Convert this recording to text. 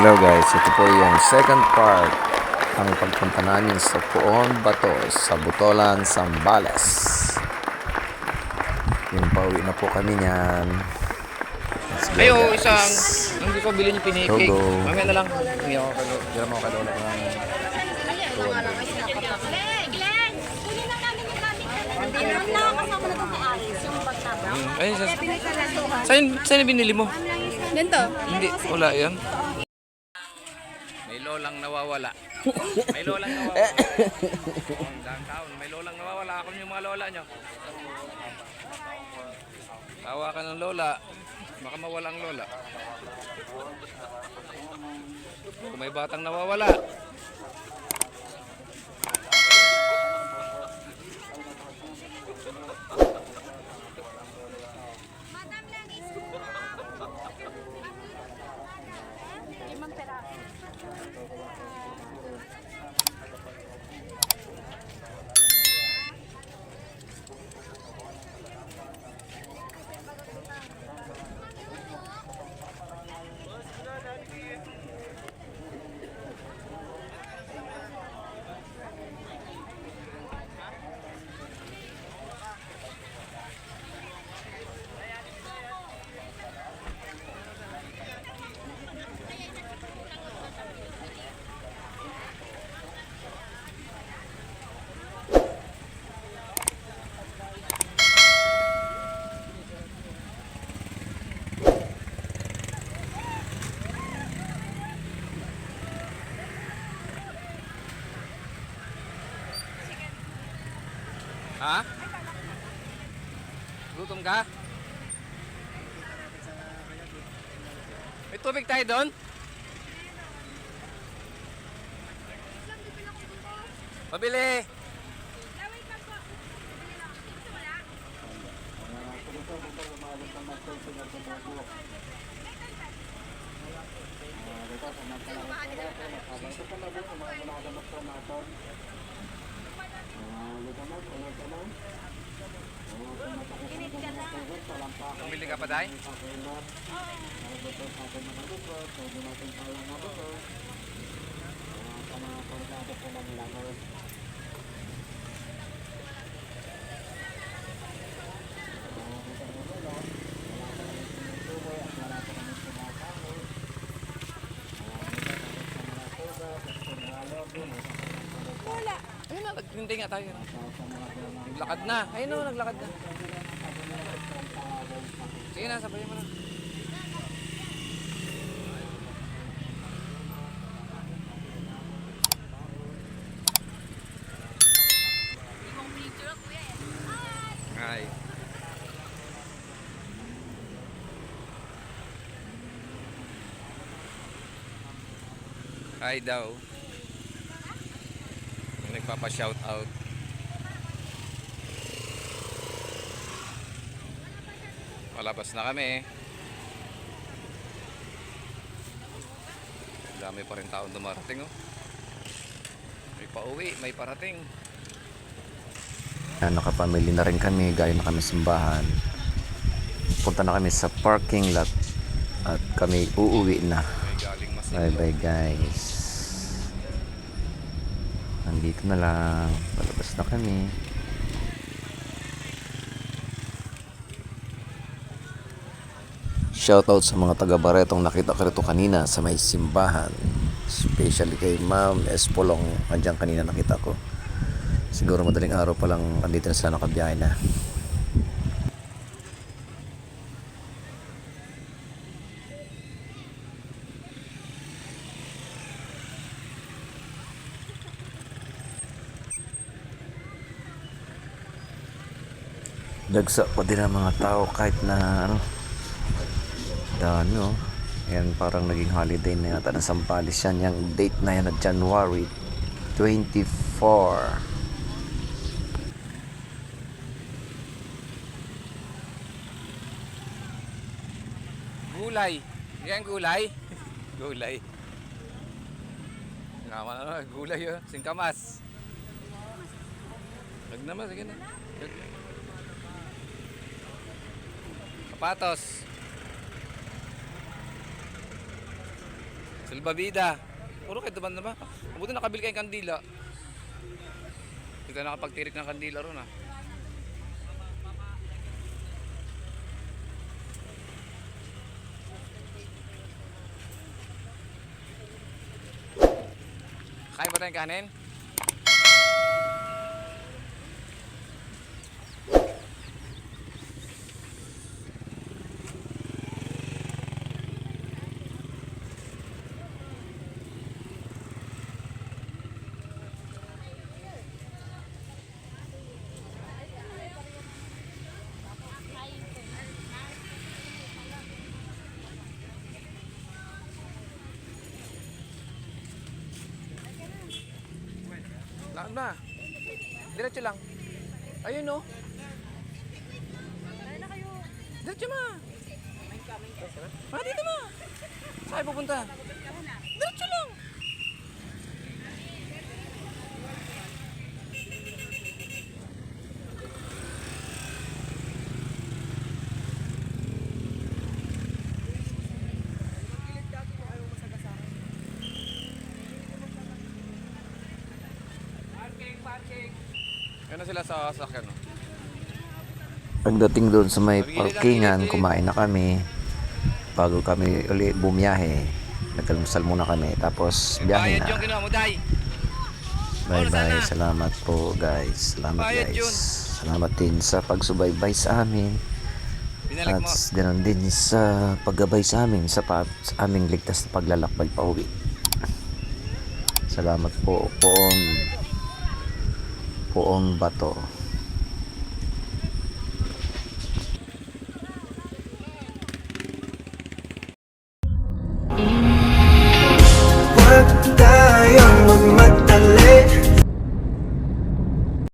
Hello guys, ito po yung second part ang pagpunta namin sa Puon Bato sa Butolan, Sambales. Yung pauwi na po kami niyan. Let's go Ayo, guys. isang hindi ko bilhin yung pinipig. Go, go. Mamaya na lang. Hindi ako kalo. Hindi mo ng kunin na namin. Ayun, sa... Saan, saan binili mo? Ganito. Hindi, wala yan. Nawawala. May lolang nawawala. oh, downtown. May lolang nawawala. Ako yung mga lola nyo. Tawa ka ng lola. Baka mawala ang lola. Kung may batang nawawala. Ha? Gutom ka? May tubig tayo doon? Pabili! Bumili ka pa tayo? Wala. Naghintay nga tayo. Naglakad na. Ayun o, naglakad na. Sige na, sabayin mo na. Ay. Hi daw. May nagpapa-shout out. Malabas na kami. Dami pa rin taon dumarating oh. May pauwi, may parating. Yan, nakapamili na rin kami, gaya na kami simbahan. Punta na kami sa parking lot at kami uuwi na. Galing Bye bye guys. Nandito na lang. Palabas na kami. Shoutout sa mga taga Baretong nakita ko rito kanina sa may simbahan. Especially kay Ma'am Espolong. Andiyan kanina nakita ko. Siguro madaling araw pa lang andito na sila nakabiyahe na. Dagsa pa din ang mga tao kahit na ano. Dami oh. Yan parang naging holiday na yata ng Sampalis yan. Yung date na yan na January 24. Gulay. Yan gulay. gulay. Naman ano, gulay yun. Singkamas. Huwag naman, sige na. Huwag. Kapatos. Salbabida. Puro kayo naman na ba? Mabuti nakabili kayong kandila. Hindi ka nakapagtirik ng kandila ron ah. Kaya ba tayong kanin? Lakad na. Diretso lang. Ayun no. Diretso ma. Ah, dito ma. Saan pupunta? Diretso lang. Yan na sila sa sasakyan. No? Pagdating doon sa may parkingan, kumain na kami. Bago kami uli bumiyahe, nagkalmusal muna kami. Tapos biyahe na. ginawa mo, Day. Bye Oras bye. na. Salamat po guys. Salamat guys. Salamat din sa pagsubaybay sa amin. At ganoon din sa paggabay sa amin sa, pa, sa aming ligtas na paglalakbay pa uwi. Salamat po poong poong bato.